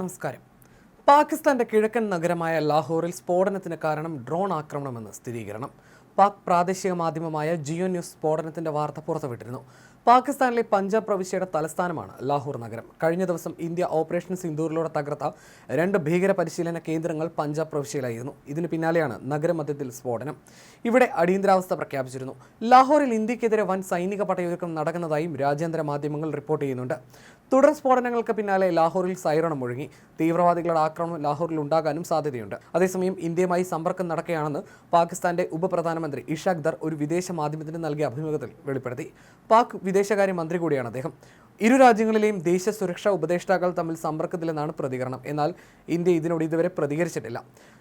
നമസ്കാരം. പാകിസ്ഥാന്റെ കിഴക്കൻ നഗരമായ ലാഹോറിൽ സ്ഫോടനത്തിന് കാരണം ഡ്രോൺ ആക്രമണമെന്ന് സ്ഥിരീകരണം. പാക് പ്രാദേശിക മാധ്യമമായ ജിയോ ന്യൂസ് സ്ഫോടനത്തിന്റെ വാർത്ത പുറത്തുവിട്ടിരുന്നു. പാകിസ്ഥാനിലെ പഞ്ചാബ് പ്രവിശ്യയുടെ തലസ്ഥാനമാണ് ലാഹോർ നഗരം. കഴിഞ്ഞ ദിവസം ഇന്ത്യ ഓപ്പറേഷൻ സിന്ദൂറിലൂടെ തകർത്ത രണ്ട് ഭീകര പരിശീലന കേന്ദ്രങ്ങൾ പഞ്ചാബ് പ്രവിശ്യയിലായിരുന്നു. ഇതിന് പിന്നാലെയാണ് നഗരമധ്യത്തിൽ സ്ഫോടനം. ഇവിടെ അടിയന്തരാവസ്ഥ പ്രഖ്യാപിച്ചിരുന്നു. ലാഹോറിൽ ഇന്ത്യക്കെതിരെ വൻ സൈനിക പടയൊരുക്കം നടക്കുന്നതായും രാജ്യാന്തര മാധ്യമങ്ങൾ റിപ്പോർട്ട് ചെയ്യുന്നുണ്ട്. തുടർ സ്ഫോടനങ്ങൾക്ക് പിന്നാലെ ലാഹോറിൽ സൈറണം മുഴങ്ങി. തീവ്രവാദികളുടെ ആക്രമണം ലാഹോറിൽ ഉണ്ടാകാനും സാധ്യതയുണ്ട്. അതേസമയം ഇന്ത്യയുമായി സമ്പർക്കം നടക്കുകയാണെന്ന് പാകിസ്ഥാന്റെ ഉപപ്രധാനമന്ത്രി ഇഷാഖ് ദർ ഒരു വിദേശ മാധ്യമത്തിന് നൽകിയ അഭിമുഖത്തിൽ വെളിപ്പെടുത്തി. പാക് വിദേശകാര്യ മന്ത്രി കൂടിയാണ് അദ്ദേഹം. ഇരു രാജ്യങ്ങളിലെയും ദേശീയ സുരക്ഷാ ഉപദേഷ്ടാക്കൾ തമ്മിൽ സമ്പർക്കത്തിലെന്നാണ് പ്രതികരണം. എന്നാൽ ഇന്ത്യ ഇതിനോട് ഇതുവരെ പ്രതികരിച്ചിട്ടില്ല.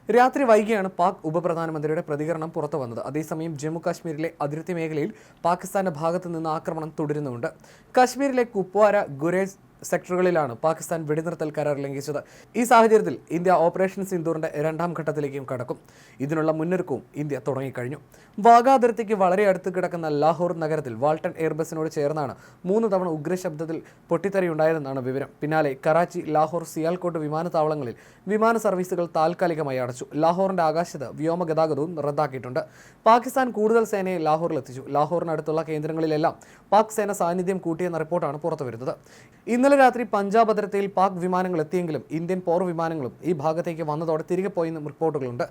രാത്രി വൈകിയാണ് പാക് ഉപപ്രധാനമന്ത്രിയുടെ പ്രതികരണം പുറത്തു വന്നത്. അതേസമയം ജമ്മു കാശ്മീരിലെ അതിർത്തി മേഖലയിൽ പാകിസ്ഥാന്റെ ഭാഗത്തു നിന്ന് ആക്രമണം തുടരുന്നുണ്ട് കാശ്മീരിലെ കുപ്വാര ഗുരേസ് സെക്ടറുകളിലാണ് പാകിസ്ഥാൻ വെടിനിർത്തൽ കരാർ ലംഘിച്ചത്. ഈ സാഹചര്യത്തിൽ ഇന്ത്യ ഓപ്പറേഷൻ സിന്ദൂറിന്റെ രണ്ടാം ഘട്ടത്തിലേക്കും കടക്കും. ഇതിനുള്ള മുന്നൊരുക്കവും ഇന്ത്യ തുടങ്ങിക്കഴിഞ്ഞു. വാഗ അതിർത്തിക്ക് വളരെ അടുത്ത് കിടക്കുന്ന ലാഹോർ നഗരത്തിൽ വാൾട്ടൺ എയർബസിനോട് ചേർന്നാണ് മൂന്ന് തവണ ഉഗ്രശബ്ദത്തിൽ പൊട്ടിത്തെറിയുണ്ടായതെന്നാണ് വിവരം. പിന്നാലെ കറാച്ചി ലാഹോർ സിയാൽകോട്ട് വിമാനത്താവളങ്ങളിൽ വിമാന സർവീസുകൾ താൽക്കാലികമായി അടച്ചു. ലാഹോറിന്റെ ആകാശത്ത് വ്യോമ ഗതാഗതവും റദ്ദാക്കിയിട്ടുണ്ട്. പാകിസ്ഥാൻ കൂടുതൽ സേനയെ ലാഹോറിൽ എത്തിച്ചു. ലാഹോറിനടുത്തുള്ള കേന്ദ്രങ്ങളിലെല്ലാം പാക് സേന സാന്നിധ്യം കൂട്ടിയെന്ന റിപ്പോർട്ടാണ് പുറത്തുവരുന്നത്. ഇന്നലെ രാത്രി പഞ്ചാബ് അതിർത്തിയിൽ പാക് വിമാനങ്ങൾ എത്തിയെങ്കിലും ഇന്ത്യൻ പോർ വിമാനങ്ങളും ഈ ഭാഗത്തേക്ക് വന്നതോടെ തിരികെ പോയെന്നും റിപ്പോർട്ടുകളുണ്ട്.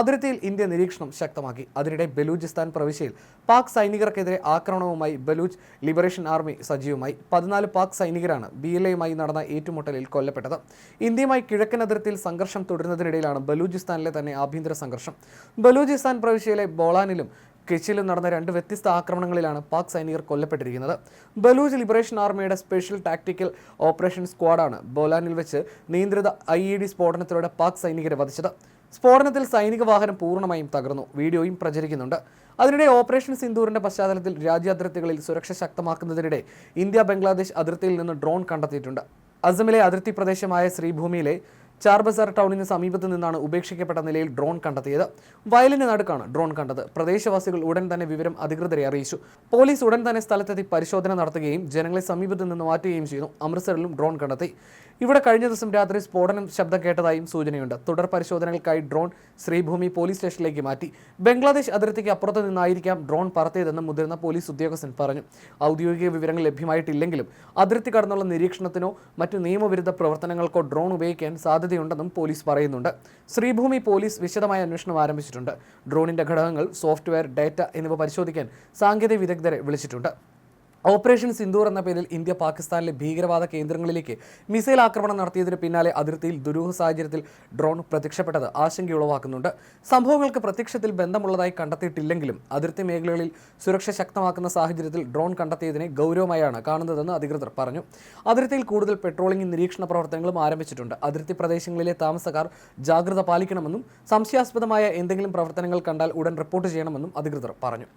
അതിർത്തിയിൽ ഇന്ത്യ നിരീക്ഷണം ശക്തമാക്കി. അതിനിടെ ബലൂചിസ്ഥാൻ പ്രവിശ്യയിൽ പാക് സൈനികർക്കെതിരെ ആക്രമണവുമായി ബലൂച്ച് ലിബറേഷൻ ആർമി സജീവമായി. പതിനാല് പാക് സൈനികരാണ് ബി എൽ എയുമായി നടന്ന ഏറ്റുമുട്ടലിൽ കൊല്ലപ്പെട്ടത്. ഇന്ത്യയുമായി കിഴക്കൻ അതിർത്തിയിൽ സംഘർഷം തുടരുന്നതിനിടയിലാണ് ബലൂചിസ്ഥാനിലെ തന്നെ ആഭ്യന്തര സംഘർഷം. ബലൂചിസ്ഥാൻ പ്രവിശ്യയിലെ ബോളാനിലും കെച്ചിലും നടന്ന രണ്ട് വ്യത്യസ്ത ആക്രമണങ്ങളിലാണ് പാക് സൈനികർ കൊല്ലപ്പെട്ടിരിക്കുന്നത്. ബലൂജ് ലിബറേഷൻ ആർമിയുടെ സ്പെഷ്യൽ ടാക്ടിക്കൽ ഓപ്പറേഷൻ സ്ക്വാഡാണ് ബോലാനിൽ വെച്ച് നിയന്ത്രിത ഐ ഇ ഡി സ്ഫോടനത്തിലൂടെ പാക് സൈനികരെ വധിച്ചത്. സ്ഫോടനത്തിൽ സൈനിക വാഹനം പൂർണമായും തകർന്നു. വീഡിയോയും പ്രചരിക്കുന്നുണ്ട്. അതിനിടെ ഓപ്പറേഷൻ സിന്ദൂറിന്റെ പശ്ചാത്തലത്തിൽ രാജ്യാതിർത്തികളിൽ സുരക്ഷ ശക്തമാക്കുന്നതിനിടെ ഇന്ത്യ ബംഗ്ലാദേശ് അതിർത്തിയിൽ നിന്ന് ഡ്രോൺ കണ്ടെത്തിയിട്ടുണ്ട്. അസമിലെ അതിർത്തി പ്രദേശമായ ശ്രീഭൂമിയിലെ ചാർബസാർ ടൗണിന് സമീപത്ത് നിന്നാണ് ഉപേക്ഷിക്കപ്പെട്ട നിലയിൽ ഡ്രോൺ കണ്ടെത്തിയത്. വയലിന് നടുക്കാണ് ഡ്രോൺ കണ്ടത്. പ്രദേശവാസികൾ ഉടൻ തന്നെ വിവരം അധികൃതരെ അറിയിച്ചു. പോലീസ് ഉടൻ തന്നെ സ്ഥലത്തെത്തി പരിശോധന നടത്തുകയും ജനങ്ങളെ സമീപത്ത് നിന്ന് മാറ്റുകയും ചെയ്തു അമൃത്സറിലും ഡ്രോൺ കണ്ടെത്തി. ഇവിടെ കഴിഞ്ഞ ദിവസം രാത്രി സ്ഫോടനം ശബ്ദം കേട്ടതായും സൂചനയുണ്ട്. തുടർ പരിശോധനകൾക്കായി ഡ്രോൺ ശ്രീഭൂമി പോലീസ് സ്റ്റേഷനിലേക്ക് മാറ്റി. ബംഗ്ലാദേശ് അതിർത്തിക്ക് അപ്പുറത്ത് നിന്നായിരിക്കാം ഡ്രോൺ പറത്തിയതെന്ന് മുതിർന്ന പോലീസ് ഉദ്യോഗസ്ഥൻ പറഞ്ഞു. ഔദ്യോഗിക വിവരങ്ങൾ ലഭ്യമായിട്ടില്ലെങ്കിലും അതിർത്തി കടന്നുള്ള നിരീക്ഷണത്തിനോ മറ്റു നിയമവിരുദ്ധ പ്രവർത്തനങ്ങൾക്കോ ഡ്രോൺ ഉപയോഗിക്കാൻ സാധ്യതയുണ്ടെന്നും പോലീസ് പറയുന്നുണ്ട്. ശ്രീഭൂമി പോലീസ് വിശദമായ അന്വേഷണം ആരംഭിച്ചിട്ടുണ്ട്. ഡ്രോണിന്റെ ഘടകങ്ങൾ സോഫ്റ്റ്വെയർ ഡാറ്റ എന്നിവ പരിശോധിക്കാൻ സാങ്കേതിക വിദഗ്ധരെ വിളിച്ചിട്ടുണ്ട്. ഓപ്പറേഷൻ സിന്ദൂർ എന്ന പേരിൽ ഇന്ത്യ പാകിസ്ഥാനിലെ ഭീകരവാദ കേന്ദ്രങ്ങളിലേക്ക് മിസൈൽ ആക്രമണം നടത്തിയതിന് പിന്നാലെ അതിർത്തിയിൽ ദുരൂഹ സാഹചര്യത്തിൽ ഡ്രോൺ പ്രത്യക്ഷപ്പെട്ടത് ആശങ്കയുളവാക്കുന്നുണ്ട് സംഭവങ്ങൾക്ക് പ്രത്യക്ഷത്തിൽ ബന്ധമുള്ളതായി കണ്ടെത്തിയിട്ടില്ലെങ്കിലും അതിർത്തി മേഖലകളിൽ സുരക്ഷ ശക്തമാക്കുന്ന സാഹചര്യത്തിൽ ഡ്രോൺ കണ്ടെത്തിയതിനെ ഗൗരവമായാണ് കാണുന്നതെന്ന് അധികൃതർ പറഞ്ഞു. അതിർത്തിയിൽ കൂടുതൽ പെട്രോളിംഗ് നിരീക്ഷണ പ്രവർത്തനങ്ങളും ആരംഭിച്ചിട്ടുണ്ട്. അതിർത്തി പ്രദേശങ്ങളിലെ താമസക്കാർ ജാഗ്രത പാലിക്കണമെന്നും സംശയാസ്പദമായ എന്തെങ്കിലും പ്രവർത്തനങ്ങൾ കണ്ടാൽ ഉടൻ റിപ്പോർട്ട് ചെയ്യണമെന്നും അധികൃതർ പറഞ്ഞു.